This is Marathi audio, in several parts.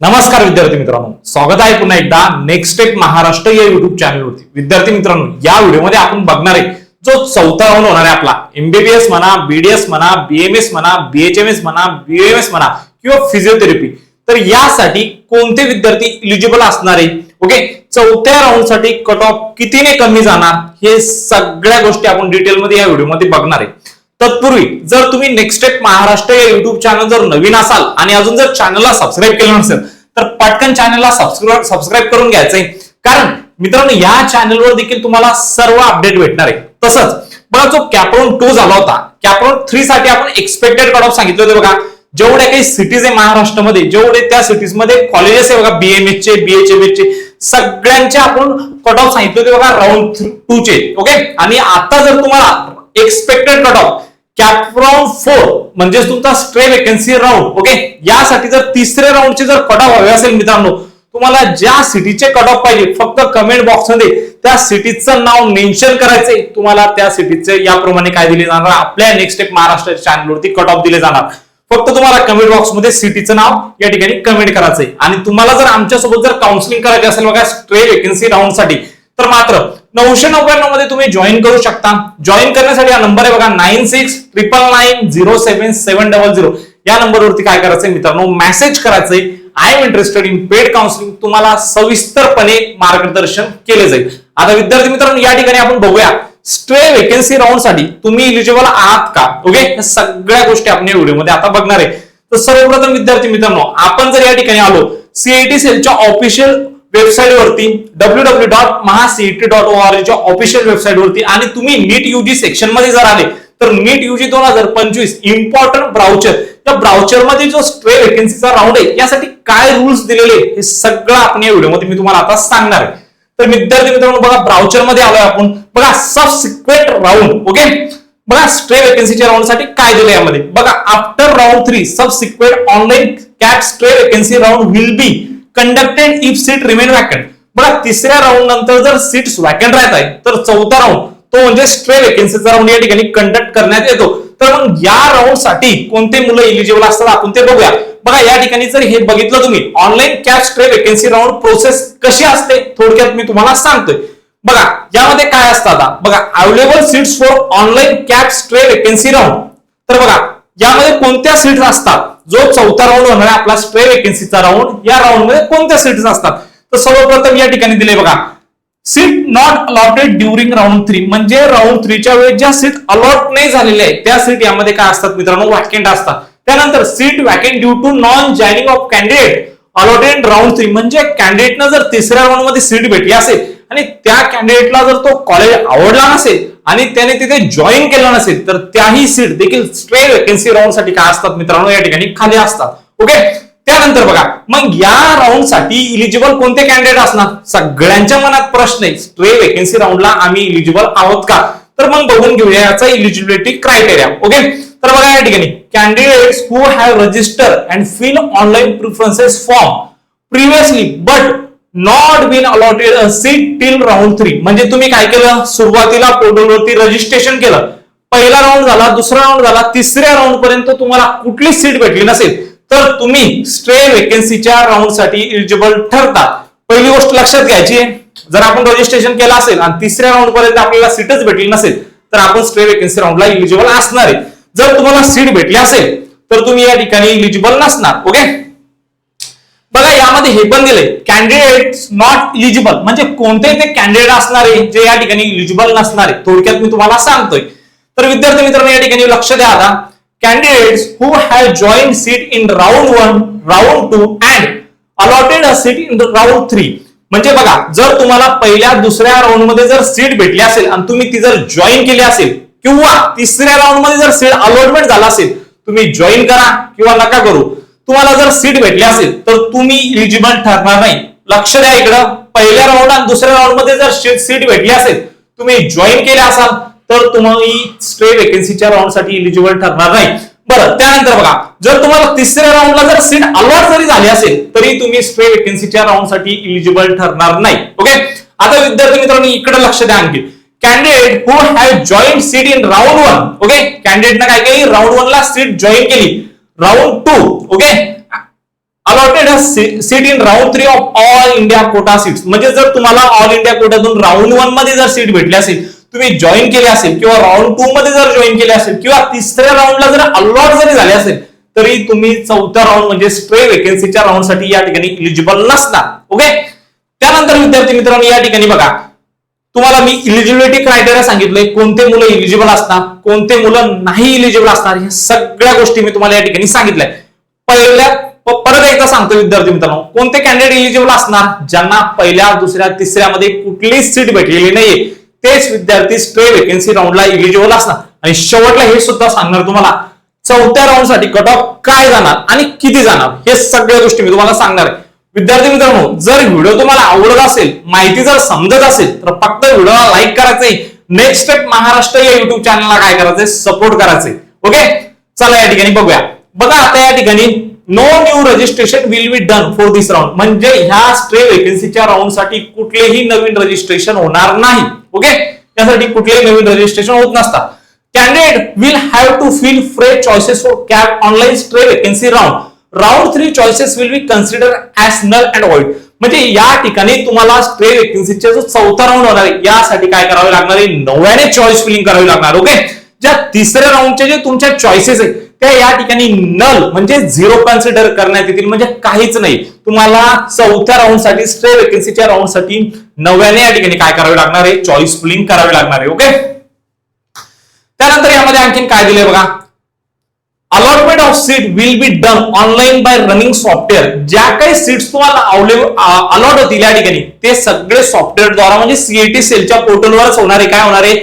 नमस्कार विद्यार्थी मित्रांनो. स्वागत आहे पुन्हा एकदा नेक्स्ट स्टेप महाराष्ट्र या युट्यूब चॅनलवरती विद्यार्थी मित्रांनो या व्हिडिओमध्ये आपण बघणार आहे जो चौथा राऊंड होणार आहे आपला. एमबीबीएस म्हणा बीडीएस म्हणा बीएमएस म्हणा बीएचएमएस म्हणा बीएमएस म्हणा किंवा फिजिओथेरपी तर यासाठी कोणते विद्यार्थी इलिजिबल असणार आहे? ओके चौथ्या राऊंडसाठी कट ऑफ कितीने कमी जाणार? हे सगळ्या गोष्टी आपण डिटेलमध्ये या व्हिडिओमध्ये बघणार आहे. तत्पूर्वी जर तुम्ही नेक्स्ट स्टेप महाराष्ट्र या युट्यूब चॅनल जर नवीन असाल आणि अजून जर चॅनलला सबस्क्राईब केलं नसेल तर पटकन चॅनलला सबस्क्राईब सबस्क्राईब करून घ्यायचंय. कारण मित्रांनो या चॅनलवर देखील तुम्हाला सर्व अपडेट भेटणार आहे. तसंच बघा जो कॅप्रॉन टू झाला होता कॅपरॉन थ्री साठी आपण एक्सपेक्टेड कट ऑफ सांगितले होते बघा. जेवढ्या काही सिटीज आहे महाराष्ट्रामध्ये जेवढे त्या सिटीजमध्ये कॉलेजेस आहे बघा बीएमएस चे बीएचएमएस चे सगळ्यांचे आपण कट ऑफ सांगितले होते बघा राऊंड टू चे. ओके आणि आता जर तुम्हाला expected cut off cap round four म्हणजेच तुमचा स्ट्रे वेकन्सी राऊंड ओके यासाठी जर तिसऱ्या राऊंडचे जर कट ऑफ हवे असेल मित्रांनो तुम्हाला ज्या सिटीचे कट ऑफ पाहिजे फक्त कमेंट बॉक्समध्ये त्या सिटीचं नाव मेन्शन करायचंय. तुम्हाला त्या सिटीचे याप्रमाणे काय दिले जाणार? आपल्या नेक्स्ट स्टेप महाराष्ट्र चॅनलवरती कट ऑफ दिले जाणार. फक्त तुम्हाला कमेंट बॉक्समध्ये सिटीचं नाव या ठिकाणी कमेंट करायचंय. आणि तुम्हाला जर आमच्यासोबत जर काउन्सिलिंग करायचं असेल बघा स्ट्रे वेकन्सी राऊंडसाठी तर मात्र नऊशे नव्याण्णवमध्ये तुम्ही जॉईन करू शकता. जॉईन करण्यासाठी हा नंबर आहे बघा nine six triple nine zero seven seven double zero या नंबरवरती काय करायचंय मित्रांनो? मेसेज करायचंय. I am interested in paid counselling तुम्हाला सविस्तरपणे मार्गदर्शन केले जाईल. आता विद्यार्थी मित्रांनो या ठिकाणी आपण बघूया. स्ट्रे वेकन्सी राऊंडसाठी तुम्ही इलिजिबल आहात का? ओके सगळ्या गोष्टी आपण या व्हिडिओमध्ये आता बघणार आहे. तर सर्वप्रथम विद्यार्थी मित्रांनो आपण जर या ठिकाणी आलो सीआयटी सेलच्या ऑफिशियल वेबसाईट वरती W W dot mahacet dot O R च्या ऑफिशियल वेबसाईट वरती आणि तुम्ही नीट युजी सेक्शनमध्ये जर आले तर नीट युजी दोन हजार पंचवीस इम्पॉर्टंट ब्राउचर त्या ब्राउचरमध्ये जो स्ट्रे वेकन्सीचा राऊंड आहे यासाठी काय रुल्स दिलेले हे सगळं आपण या व्हिडिओमध्ये मी तुम्हाला आता सांगणार आहे. तर विद्यार्थी मित्रांनो बघा ब्राउचरमध्ये आलोय आपण. बघा सब सबसिक्वेंट राऊंड ओके बघा स्ट्रे वेकन्सीच्या राऊंडसाठी काय दिलं यामध्ये? बघा after round three subsequent online CAP stray vacancy round will be conducted if seat remain vacant बघा तिसऱ्या राऊंड नंतर जर सीट्स वॅकंट राहत आहे तर चौथा राऊंड तो म्हणजे स्ट्रे वेकेन्सीचा राऊंड या ठिकाणी कंडक्ट करण्यात येतो. तर मग या राऊंडसाठी कोणते मुलं इलिजिबल असतात आपण ते बघूया. बघा या ठिकाणी जर हे बघितलं तुम्ही online cap stray vacancy round process कशी असते? थोडक्यात मी तुम्हाला सांगतोय. बघा यामध्ये काय असतं आता? बघा available seats for online CAP stray vacancy round तर बघा यामध्ये कोणत्या सीट्स असतात? जो चौथा राऊंड होणार आहे आपला स्ट्रे वेकेन्सीचा राऊंड या राऊंडमध्ये कोणत्या सीट्स असतात? तर सर्वप्रथम या ठिकाणी दिले बघा. Seat not allotted during round three म्हणजे राऊंड थ्रीच्या वेळेस ज्या सीट अलॉट नाही झालेल्या आहेत त्या सीट यामध्ये काय असतात मित्रांनो? वॅकेंट असतात. त्यानंतर seat vacant due to non joining of candidate allotted round three म्हणजे कॅन्डिडेटनं जर तिसऱ्या राऊंडमध्ये सीट भेटली असेल आणि त्या कॅन्डिडेटला जर तो कॉलेज आवडला नसेल आणि त्याने तिथे जॉईन केलं नसेल तर त्याही सीट देखील स्ट्रे वेकन्सी राऊंडसाठी काय असतात मित्रांनो? या ठिकाणी खाली असतात. ओके त्यानंतर बघा मग या राऊंडसाठी इलिजिबल कोणते कॅन्डिडेट असणार? सगळ्यांच्या मनात प्रश्न आहे स्ट्रे वेकन्सी राऊंडला आम्ही इलिजिबल आहोत का? तर मग बघून घेऊया याचा इलिजिबिलिटी क्रायटेरिया ओके तर बघा या ठिकाणी candidates who have register and fill online preferences form previously but not been allotted a seat till round three म्हणजे तुम्ही काय केलं? सुरुवातीला पोर्टलवरती रजिस्ट्रेशन केलं. पहिला राऊंड झाला दुसरा राऊंड झाला तिसऱ्या राऊंड पर्यंत तुम्हाला कुठली सीट भेटली नसेल. तर तुम्ही स्ट्रे व्हेकन्सीच्या राऊंडसाठी इलिजिबल ठरता. पहिली गोष्ट लक्षात घ्यायची. आहे जर आपण रजिस्ट्रेशन केलं असेल आणि तिसऱ्या राऊंड पर्यंत आपल्याला सीटच भेटली नसेल तर आपण स्ट्रे वेकन्सी राऊंडला इलिजिबल असणार आहे. जर तुम्हाला सीट भेटली असेल तर तुम्ही या ठिकाणी इलिजिबल नसणार. ओके बघा यामध्ये हे पण दिले कॅन्डिडेट नॉट इलिजिबल म्हणजे कोणते ते कॅन्डिडेट असणारे जे या ठिकाणी इलिजिबल नसणारे? थोडक्यात मी तुम्हाला सांगतोय. तर विद्यार्थी मित्रांनो या ठिकाणी लक्ष द्या आता. Candidate who have join seat in round one round two and allotted a seat in round three म्हणजे बघा जर तुम्हाला पहिल्या दुसऱ्या राऊंडमध्ये जर सीट भेटली असेल आणि तुम्ही ती जर जॉईन केली असेल किंवा तिसऱ्या राऊंडमध्ये जर सीट अलॉटमेंट झाला असेल तुम्ही जॉईन करा किंवा नका करू. तुम्हाला जर सीट भेटली असेल तर तुम्ही इलिजिबल ठरणार नाही. लक्ष द्या इकडं. पहिल्या राऊंड आणि दुसऱ्या राऊंडमध्ये जर सीट भेटली असेल तुम्ही जॉईन केले असाल तर तुम्ही स्ट्रे वेकेन्सीच्या राऊंडसाठी इलिजिबल ठरणार नाही. बरं त्यानंतर बघा जर तुम्हाला तिसऱ्या राऊंडला जर सीट अलॉट जरी झाली असेल तरी तुम्ही स्ट्रे वेकेन्सीच्या राऊंडसाठी इलिजिबल ठरणार नाही. ओके आता विद्यार्थी मित्रांनो इकडे लक्ष द्या आणखी. Candidate who have join seat in round one okay कॅन्डिडेटनं काय केली? राऊंड वन ला सीट जॉईन केली. Round two okay allotted seat in round three of all India quota seats म्हणजे जर तुम्हाला ऑल इंडिया कोटातून राऊंड वनमध्ये जर सीट भेटली असेल तुम्ही जॉईन केले असेल किंवा राऊंड टू मध्ये जर जॉईन केले असेल किंवा तिसऱ्या राऊंडला जर अलॉट जरी झाले असेल तरी तुम्ही चौथ्या राऊंड म्हणजे स्ट्रे वेकेन्सीच्या राऊंडसाठी या ठिकाणी इलिजिबल नसणार ओके त्यानंतर विद्यार्थी मित्रांनो या ठिकाणी बघा. तुम्हाला मी इलिजिबिलिटी क्रायटेरिया सांगितलंय कोणते मुलं इलिजिबल असणार कोणते मुलं नाही इलिजिबल असणार ह्या सगळ्या गोष्टी मी तुम्हाला या ठिकाणी सांगितलंय. पहिल्या परत एकदा सांगतो विद्यार्थी मित्रांनो कोणते कॅन्डिडेट इलिजिबल असणार ज्यांना पहिल्या दुसऱ्या तिसऱ्यामध्ये कुठली कुठलीच सीट भेटलेली नाहीये तेच विद्यार्थी स्ट्रे वेकन्सी राऊंडला इलिजिबल असणार. आणि शेवटला हे सुद्धा सांगणार तुम्हाला चौथ्या राऊंडसाठी कट ऑफ काय जाणार आणि किती जाणार हे सगळ्या गोष्टी मी तुम्हाला सांगणार आहे. विद्यार्थी मित्रांनो जर व्हिडिओ तुम्हाला आवडत असेल माहिती जर समजत असेल तर फक्त व्हिडिओला लाईक करायचंय. नेक्स्ट स्टेप महाराष्ट्र या युट्यूब चॅनलला काय करायचंय? सपोर्ट करायचंय. ओके चला या ठिकाणी बघूया. बघा आता या ठिकाणी no new registration will be done for this round म्हणजे ह्या स्ट्रे वेकन्सीच्या राऊंडसाठी कुठलेही नवीन रजिस्ट्रेशन होणार नाही. ओके त्यासाठी कुठलेही नवीन रजिस्ट्रेशन होत नसतात. Candidate will have to fill fresh choices for CAP online stray vacancy round round three choices will be consider as null and void. म्हणजे या ठिकाणी तुम्हाला स्ट्रे वेकेन्सीचा जो चौथा राऊंड होणार आहे यासाठी काय करावे लागणार आहे? नव्याने चॉईस फिलिंग करावी लागणार ओके ज्या तिसऱ्या राऊंडचे जे तुमच्या चॉईसेस आहेत त्या या ठिकाणी नल म्हणजे झिरो कन्सिडर करण्यात येतील म्हणजे काहीच नाही. तुम्हाला चौथ्या राऊंडसाठी स्ट्रे वेकेन्सीच्या राऊंडसाठी नव्याने या ठिकाणी काय करावे लागणार आहे? चॉईस फिलिंग करावी लागणार आहे ओके त्यानंतर यामध्ये आणखीन काय दिले बघा? Allotment of seat will be done online by running software ज्या काही सीट्स तुम्हाला अलॉट होतील या ठिकाणी ते सगळे सॉफ्टवेअर द्वारा म्हणजे सीएटी सेलच्या पोर्टलवरच होणार आहे. काय होणार आहे?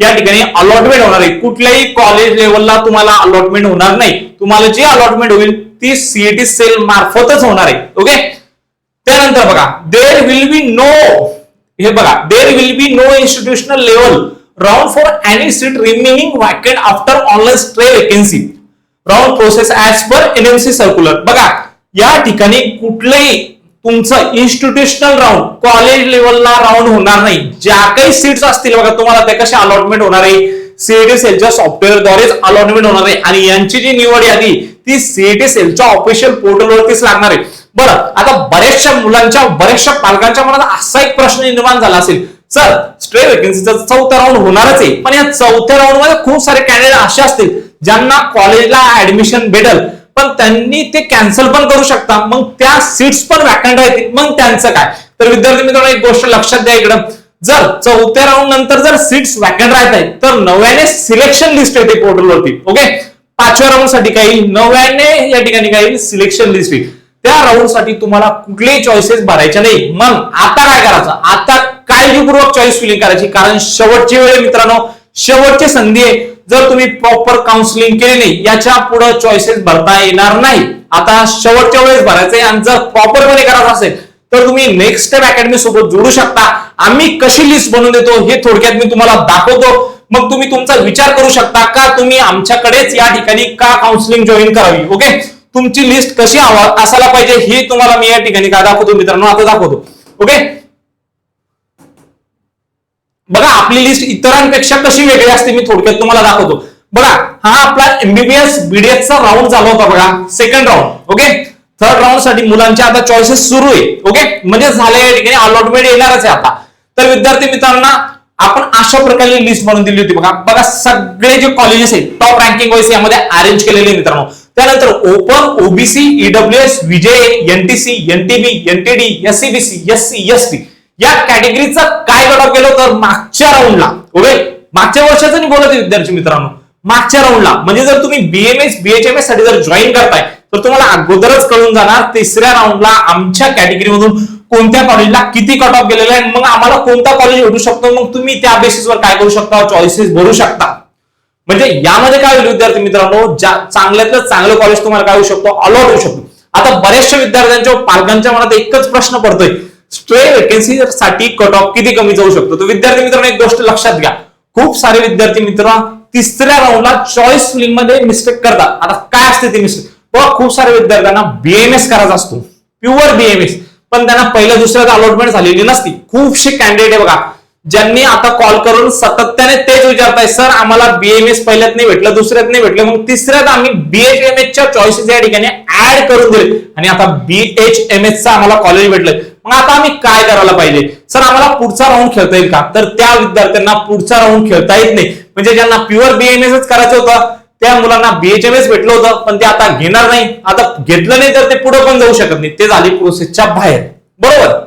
या ठिकाणी अलॉटमेंट होणार आहे. कुठल्याही कॉलेज लेवलला तुम्हाला अलॉटमेंट होणार नाही. तुम्हाला जी अलॉटमेंट होईल ती सीएटी सेल मार्फतच होणार आहे. ओके त्यानंतर बघा देर विल बी नो हे बघा there will be no institutional level round for any seat remaining vacant after online stray vacancy round process as per NMC circular बघा या ठिकाणी कुठलंही तुमचं इन्स्टिट्यूशनल राऊंड कॉलेज लेवलला राऊंड होणार नाही. ज्या काही सीट्स असतील बघा तुम्हाला त्या कशा अलॉटमेंट होणार आहे? सीएटी सेलच्या सॉफ्टवेअरद्वारेच अलॉटमेंट होणार आहे. आणि यांची जी निवड यादी ती सीएटी सेलच्या ऑफिशियल पोर्टलवरतीच लागणार आहे. बरं आता बऱ्याचशा मुलांच्या बऱ्याचशा पालकांच्या मनात असा एक प्रश्न निर्माण झाला असेल. सर स्ट्रे वेकन्सीचा चौथा राऊंड होणारच आहे. पण या चौथ्या राऊंडमध्ये खूप सारे कॅन्डिडेट असे असतील. ज्यांना कॉलेजला ऍडमिशन भेटल पण त्यांनी ते कॅन्सल पण करू शकता. मग त्या सीट्स पण वॅकंट राहतील मग त्यांचं काय? तर विद्यार्थी मित्रांनो एक गोष्ट लक्षात द्या इकडं. जर चौथ्या राऊंड नंतर जर सीट्स वॅकंट राहत आहेत तर नव्याने सिलेक्शन लिस्ट येते पोर्टलवरती ओके पाचव्या राऊंडसाठी काही नव्याने या ठिकाणी काही सिलेक्शन लिस्ट येईल. त्या राऊंडसाठी तुम्हाला कुठलेही चॉईसेस भरायचे नाही. मग आता काय करायचं? आता काळजीपूर्वक चॉईस फिलिंग करायची. कारण शेवटची वेळ मित्रांनो. शेवटची संधी आहे. जर तुम्ही प्रॉपर काउन्सिलिंग केली नाही याच्यापुढे चॉईसेस भरता येणार नाही. आता शेवटच्या वेळेस भरायचंय आणि जर प्रॉपरमध्ये करायचं असेल तर तुम्ही नेक्स्ट स्टेप अकॅडमी सोबत जोडू शकता. आम्ही कशी लिस्ट बनवून देतो हे थोडक्यात मी तुम्हाला दाखवतो. मग तुम्ही तुमचा विचार करू शकता का तुम्ही आमच्याकडेच या ठिकाणी का काउन्सिलिंग जॉईन करावी ओके तुमची लिस्ट कशी असायला पाहिजे हे तुम्हाला मी या ठिकाणी का दाखवतो मित्रांनो आता दाखवतो ओके बघा आपली लिस्ट इतरांपेक्षा कशी वेगळी असते मी थोडक्यात तुम्हाला दाखवतो. बघा हा आपला एमबीबीएस बीडीएस चा राऊंड झाला होता बघा सेकंड राऊंड ओके थर्ड राऊंडसाठी मुलांचे आता चॉईसेस सुरू आहे ओके म्हणजे झाले या ठिकाणी अलॉटमेंट येणारच आहे आता. तर विद्यार्थी मित्रांना आपण अशा प्रकारे लिस्ट बनवून दिली होती बघा. बघा सगळे जे कॉलेजेस आहेत टॉप रँकिंग वाईज यामध्ये अरेंज केलेले मित्रांनो. त्यानंतर open OBC EWS VJ NTC NTB NTD SEBC SC ST या कॅटेगरीचा काय गट केलं तर मागच्या राऊंडला ओके मागच्या वर्षाचं मी बोलत विद्यार्थी मित्रांनो. मागच्या राऊंडला म्हणजे जर तुम्ही बीएमएस बीएचएमएससाठी जर जॉईन करताय तर तुम्हाला अगोदरच कळून जाणार तिसऱ्या राऊंडला आमच्या कॅटेगरीमधून कोणत्या कॉलेजला किती कट ऑफ गेलेला आहे मग आम्हाला कोणता कॉलेज भेटू शकतो मग तुम्ही त्या बेसिसवर काय करू शकता चॉईसेस भरू शकता. म्हणजे यामध्ये काय होईल विद्यार्थी मित्रांनो ज्या चांगल्यातलं चांगलं कॉलेज तुम्हाला काय होऊ शकतो अलॉट होऊ शकतो. आता बऱ्याचशा विद्यार्थ्यांच्या पालकांच्या मनात एकच प्रश्न पडतोय. स्ट्रे वेकेन्सी साठी कट ऑफ किती कमी जाऊ शकतो? तर विद्यार्थी मित्रांनो एक गोष्ट लक्षात घ्या. खूप सारे विद्यार्थी मित्र तिसऱ्या राऊंडला चॉईस फिलिंगमध्ये मिस्टेक करतात. आता काय असते ती मिस्टेक बघा खूप साऱ्या विद्यार्थ्यांना बीएमएस करायचा असतो. प्युअर बीएमएस पण त्यांना पहिल्या दुसऱ्याचा अलॉटमेंट झालेली नसती. खूपशे कॅन्डिडेट आहे बघा. ज्यांनी आता कॉल करून सातत्याने तेच विचारताय सर आम्हाला बीएमएस पहिल्यात नाही भेटलं दुसऱ्यात नाही भेटलं. मग तिसऱ्यात आम्ही बीएचएमएसच्या चॉईसेस या ठिकाणी ऍड करून दिले. आणि आता बीएचएमएसचं आम्हाला कॉलेज भेटलं. मग आता आम्ही काय करायला पाहिजे? सर आम्हाला पुढचा राऊंड खेळता येईल का? तर त्या विद्यार्थ्यांना पुढचा राऊंड खेळता येत नाही. म्हणजे ज्यांना प्युअर बीएमएसच करायचं होतं त्या मुलांना बीएचएमएस भेटलं होतं पण ते आता घेणार नाही. आता घेतलं नाही तर ते पुढे पण जाऊ शकत नाही. ते झाले प्रोसेसच्या बाहेर. बरोबर?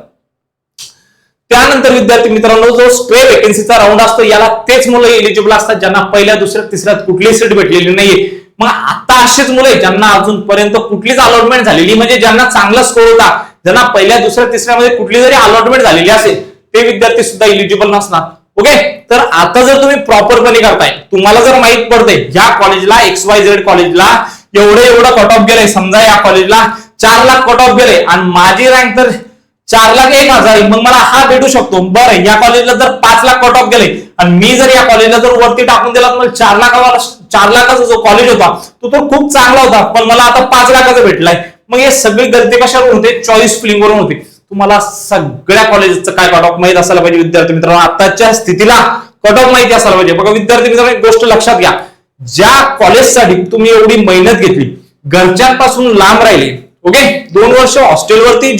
त्यानंतर विद्यार्थी मित्रांनो जो स्ट्रे वेकेन्सीचा राऊंड असतो याला तेच मुलं एलिजिबल असतात ज्यांना पहिल्या दुसऱ्या तिसऱ्यात कुठलीही सीट भेटलेली नाहीये. मग आता असेच मुलं ज्यांना अजूनपर्यंत कुठलीच अलॉटमेंट झालेली म्हणजे ज्यांना चांगला स्कोर होता ज्यांना पहिल्या दुसऱ्या तिसऱ्यामध्ये कुठली जरी अलॉटमेंट झालेली असेल ते विद्यार्थी सुद्धा इलिजिबल नसणार. ओके तर आता जर तुम्ही प्रॉपरपणे करताय तुम्हाला जर माहीत पडते या कॉलेजला एक्स वाय झेड कॉलेजला एवढं एवढं कट ऑफ गेलंय समजा या कॉलेजला चार लाख कट ऑफ गेले आणि माझी रँक तर चार लाख एक हजार मग मला हा भेटू शकतो. बरं या कॉलेजला जर पाच लाख कट ऑफ गेले आणि मी जर या कॉलेजला जर वरती टाकून दिला तर मला चार लाखा चार लाखाचा जो कॉलेज होता तो तर खूप चांगला होता. पण मला आता पाच लाखाचा भेटलाय. मग हे सगळी गलती कशावर होते? चॉईस फिलिंगवरून होते. तुम्हाला सगळ्या कॉलेजचं काय कट ऑफ माहीत असायला पाहिजे विद्यार्थी मित्रांनो. आताच्या स्थितीला कट ऑफ माहिती असायला पाहिजे. बघा विद्यार्थी मित्रांनो एक गोष्ट लक्षात घ्या. ज्या कॉलेजसाठी तुम्ही एवढी मेहनत घेतली घरच्यांपासून लांब राहिले ओके दोन वर्ष हॉस्टेलवरती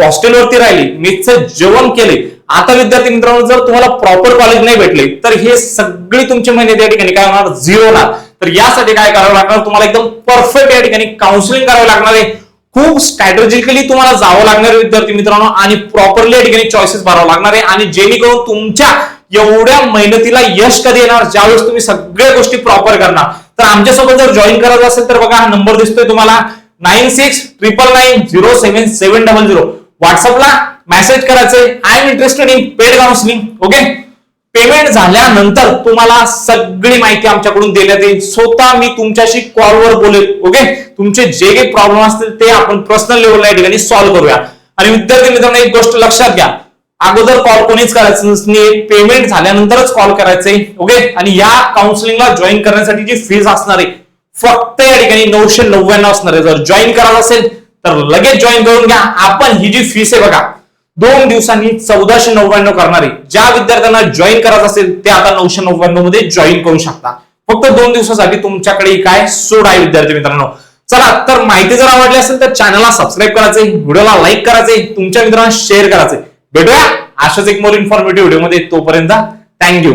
हॉस्टेलवरती राहिली मेसचं जेवण केले. आता विद्यार्थी मित्रांनो जर तुम्हाला प्रॉपर कॉलेज नाही भेटले तर हे सगळी तुमची मेहनत या ठिकाणी काय होणार? झिरो होणार. तर यासाठी काय करावं लागणार? तुम्हाला एकदम परफेक्ट या ठिकाणी काउन्सिलिंग करावं लागणार आहे. खूप स्ट्रॅटेजिकली तुम्हाला जावं लागणार आहे विद्यार्थी मित्रांनो आणि प्रॉपरली या ठिकाणी चॉईसेस भरावं लागणार आहे. आणि जेणेकरून तुमच्या एवढ्या मेहनतीला यश कधी येणार? ज्यावेळेस तुम्ही सगळ्या गोष्टी प्रॉपर करणार. तर आमच्यासोबत जर जॉईन करायचं असेल तर बघा हा नंबर दिसतोय तुम्हाला. Nine six triple nine zero seven seven double zero. व्हॉट्सअपला मेसेज करायचंय. I am interested in paid counselling okay payment झाल्यानंतर तुम्हाला सगळी माहिती आमच्याकडून देण्यात येईल. स्वतः मी तुमच्याशी कॉलवर बोलेल ओके तुमचे जे काही प्रॉब्लेम असतील ते आपण पर्सनल लेवलला या ठिकाणी सॉल्व्ह करूया. आणि विद्यार्थी मित्रांनो एक गोष्ट लक्षात घ्या. अगोदर कॉल कोणीच करायचं नाही पेमेंट झाल्यानंतरच कॉल करायचंय ओके आणि या काउन्सिलिंगला जॉईन करण्यासाठी जी फीज असणार आहे फक्त या ठिकाणी नऊशे नव्याण्णव असणार आहे. जर जॉईन करायला असेल तर लगेच जॉईन करून घ्या. आपण ही जी फीस आहे बघा दोन दिवसांनी चौदाशे नव्याण्णव करणारी ज्या विद्यार्थ्यांना जॉईन करायचं असेल ते आता नऊशे नव्याण्णवमध्ये जॉईन करू शकता. फक्त दोन दिवसासाठी तुमच्याकडे काय सोड आहे विद्यार्थी मित्रांनो. चला तर माहिती जर आवडली असेल तर चॅनलला सबस्क्राईब करायचंय व्हिडिओला लाईक करायचंय तुमच्या मित्रांना शेअर करायचंय भेटूया अशाच एक मोर इन्फॉर्मेटिव्ह व्हिडिओमध्ये. तोपर्यंत थँक्यू